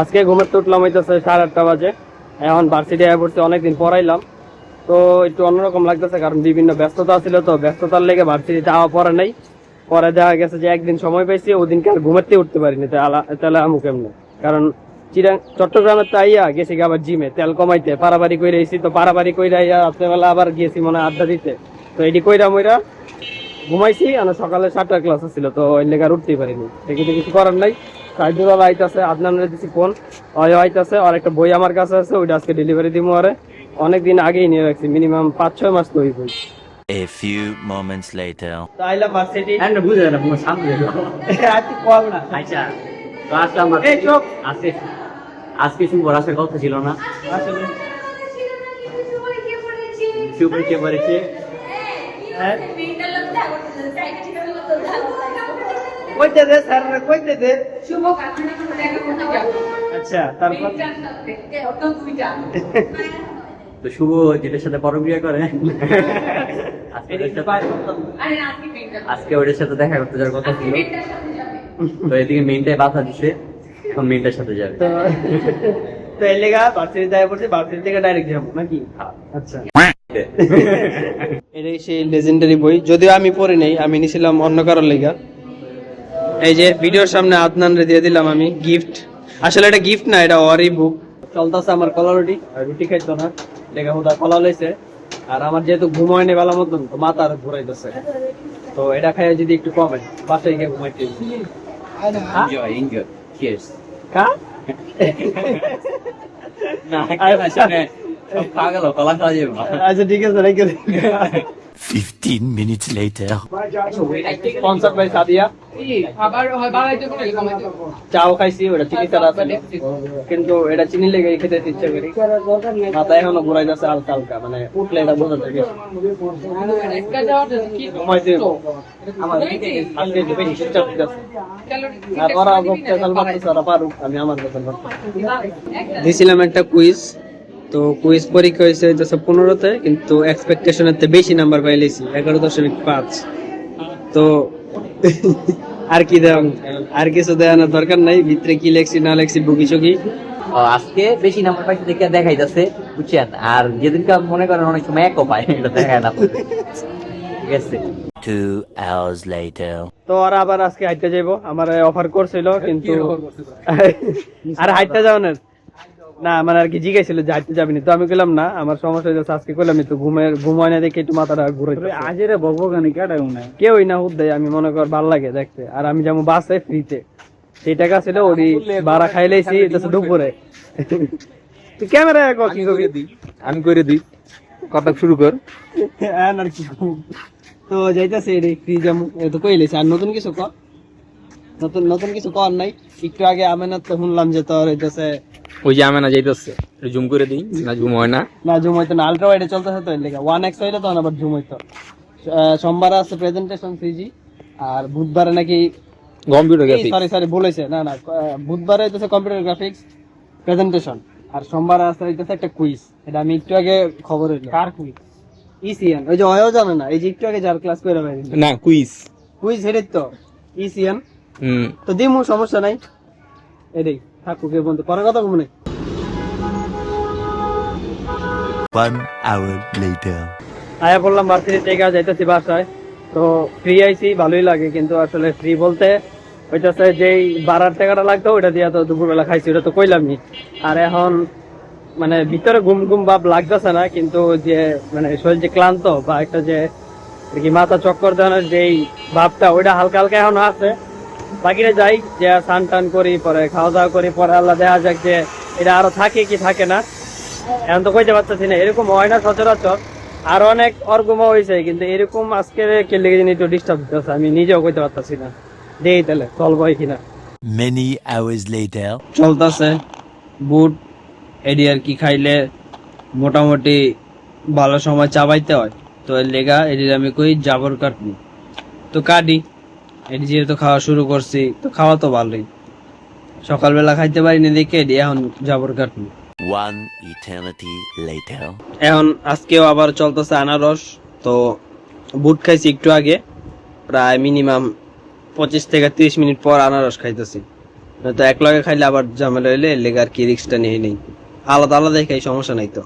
আজকে ঘুমের তো উঠলাম, হইতেছে সাড়ে আটটা বাজে। এখন ভার্সিটি আয় পড়ছে, অনেকদিন পড়াইলাম। তো একটু অন্যরকম লাগতেছে, কারণ বিভিন্ন ব্যস্ততা ছিল তো, ব্যস্ততার লেগে ভার্সিটিতে আওয়া পরে নাই। পরে দেখা গেছে যে একদিন সময় পাইছি, ওদিনকে আর ঘুমাতে উঠতে পারিনি তাহলে আমু কেমনে? কারণ চিরাং চট্টগ্রামের তো আইয়া গেছি আবার জিমে তেল কমাইতে পারাবাড়ি কইরা আইছি তো পারাবাড়ি কইরা আইয়া রাত্রেবেলা আবার গেছি মনে আড্ডা দিতে। তো এটি কইরা মইরা ঘুমাইছি, আর সকালে সাতটার ক্লাস ছিল তো, ওই লেগে আর উঠতেই পারিনি। কিছু করার নাই। সাইদুল আইতাছে আদনানের দিছি ফোন ওই আইতাছে আর একটা বই আমার কাছে আছে ওইটা আজকে ডেলিভারি দিব আরে অনেকদিন আগেই নিয়ে রাখছি মিনিমাম পাঁচ ছয় মাস তো হইব A few moments later. আইলা ভার্সিটি হ্যাঁ বুঝে না কোনো সামনে আজকে কল না আচ্ছা তো আসলাম এই চুপ। আজকে আজকে শুভ আসার কথা ছিল না আসলে শুভ কে পড়েছে হ্যাঁ কইতে দে স্যার কইতে দে আচ্ছা তারপর? তো শুভ যেটার সাথে পরক্রিয়া করে। আজকে ওটার সাথে- আজকে ওটার সাথে দেখা করতে যাওয়ার কথা ছিল। তো এদিকে মেইনটাই বাধা দিছে এখন মেইনটার সাথে যাবে। তো তো এই লেগা ভার্সিটি যাই পড়ছি থেকে ডাইরেক্ট যাব নাকি? আচ্ছা। এটাই সেই লেজেন্ডারি বই। যদিও আমি পড়ি নাই আমি নিছিলাম অন্য কারোর লেগা। এই যে ভিডিওর সামনে আদনান রে দিয়ে দিলাম আমি গিফট আসলে এটা গিফট না এটা ওয়ারি বুক চলতেছে আমার কলা রুটি আর রুটি খাইতো না। লেগা হুদা কলা লইছে। আর আমার যেহেতু ঘুম হয় নাই বেলা মতন তো মাথা আর ঘুরাইতেছে। তো এটা খাইয়া যদি একটু কমে বাসায় গিয়ে ঘুমাইতে এনজয় এনজয় চিয়ার্স কা না কেন? শুনে পাগল কলা খাওয়া যাবে। আচ্ছা ঠিক আছে রেখে দিন 15 minutes later. Sponsor by Sadia চাও খাইছি ওটা চিনি ছাড়া আছে কিন্তু এটা চিনি লেগে খেতে ইচ্ছে করি মাথা এখনও ঘুরাই যাচ্ছে হালকা হালকা মানে উঠলে এটা বোঝা যাবে একটা যাওয়াটা কি ঘুমাইতে আমার আজকে একটু বেশি চেষ্টা করতেছে আর ওরা পেশাল মারতেছে ওরা পারুক আমি আমার পেশাল দিছিলাম একটা কুইজ তো কুইজ পরীক্ষা হয়েছে হইতেছে পনেরোতে কিন্তু এক্সপেকটেশনের থেকে বেশি নাম্বার পাই পাইলেছি এগারো দশমিক পাঁচ। তো আর কি দেওয়া আর কিছু দেওয়ানোর দরকার নাই ভিতরে কি লেখছি না লেখছি বুকি চুকি আজকে বেশি নাম্বার পাইছে দেখে দেখাই যাচ্ছে বুঝছেন? আর যেদিনকে মনে করেন অনেক সময় একও পায় এটা দেখায় না ঠিক আছে। তো ওরা আবার আজকে হাইটে যাইবো আমার অফার করছিল কিন্তু আর হাইটে যাওয়ানের না মানে আর কি জিজ্ঞাসা যে হাইটে যাবিনি তো আমি কইলাম না আমার সমস্যা হয়েছে আজকে কইলাম তো ঘুমের ঘুম হয় না দেখে একটু মাথাটা ঘুরে আজেরে কেন কেটা নাই কেউই না হুদ দেয় আমি মনে কর ভালো লাগে দেখতে। আর আমি যেমন বাসে ফ্রিতে। সেই টাকা ছিল ওই ভাড়া এটা হচ্ছে দুপুরে। তুই ক্যামেরা কি করবি? আমি করে দিই। কথা শুরু কর। হ্যাঁ আর কি। তো যাইতেছে রে ফ্রি যেমন এ তো কইলেছি আর নতুন কিছু কর? নতুন নতুন কিছু কর নাই? একটু আগে আমেনার তো শুনলাম যে তোর হইতেছে ওই যে আমি না যাইতেছে জুম করে দিই না জুম হয় না। না জুম হইতো না আলট্রা ওয়াইডে চলতেছে তো এর লেগে ওয়ান এক্স হইলে তখন আবার জুম হইতো। সোমবারে আছে প্রেজেন্টেশন সিজি আর বুধবারে নাকি কম্পিউটার গ্রাফিক্স সরি সরি বলেছে না না বুধবারে হইতেছে কম্পিউটার গ্রাফিক্স প্রেজেন্টেশন আর সোমবারে আছে হইতেছে একটা কুইজ এটা আমি একটু আগে খবর হইল। কার কুইজ ইসিএন ওই যে অয়ও জানে না এই যে একটু আগে যার ক্লাস করে বাইরে না কুইজ কুইজ হেরে তো ইসিএন হুম। তো দিমু সমস্যা নাই। এটাই থাকুক এ বন্ধু পরে কথা মনে One hour later. আয়া বললাম ভার্সিটি থেকে যাইতেছি বাসায়। তো ফ্রি আইছি ভালোই লাগে কিন্তু আসলে ফ্রি বলতে ওইটাতে যেই বাড়ার টাকাটা লাগতো ওইটা দিয়ে তো দুপুরবেলা খাইছি ওটা তো কইলামই। আর এখন মানে ভিতরে ঘুম ঘুম ভাব লাগতেছে না কিন্তু যে মানে শরীর যে ক্লান্ত বা একটা যে কি মাথা চক্কর দেওয়ানোর যেই ভাবটা ওইটা হালকা হালকা এখন আছে। বাকিটা যাই যে স্নান টান করি পরে খাওয়া দাওয়া করি পরে আল্লাহ দেখা যাক যে এটা আরও থাকে কি থাকে না। এখন তো কইতে পারতেছি না এরকম হয় না সচরাচর। আর অনেক অর্গমা হয়েছে কিন্তু এরকম আজকে কে লেগে জানি একটু ডিস্টার্ব দিতেছে আমি নিজেও কইতে পারতেছি না। দেই তাহলে চলবো কিনা। Many hours later. চলতেছে বুট এডি আর কি খাইলে মোটামুটি ভালো সময় চাবাইতে হয়। তো লেগা এডির আমি কই জাবর কাটনি তো কাটি। এডি যেহেতু খাওয়া শুরু করছি তো খাওয়া তো ভালোই। সকালবেলা খাইতে পারিনি দেখে এডি এখন জাবর কাটনি. এখন আজকেও আবার চলতেছে আনারস তো বুট খাইছি একটু আগে প্রায় মিনিমাম পঁচিশ থেকে তিরিশ মিনিট পর আনারস খাইতেছি। তো এক লগে খাইলে আবার ঝামেলা হইলে এর লেগে আর কি রিক্সটা নিয়ে নেই। আলাদা আলাদাই খাই সমস্যা নাই তো।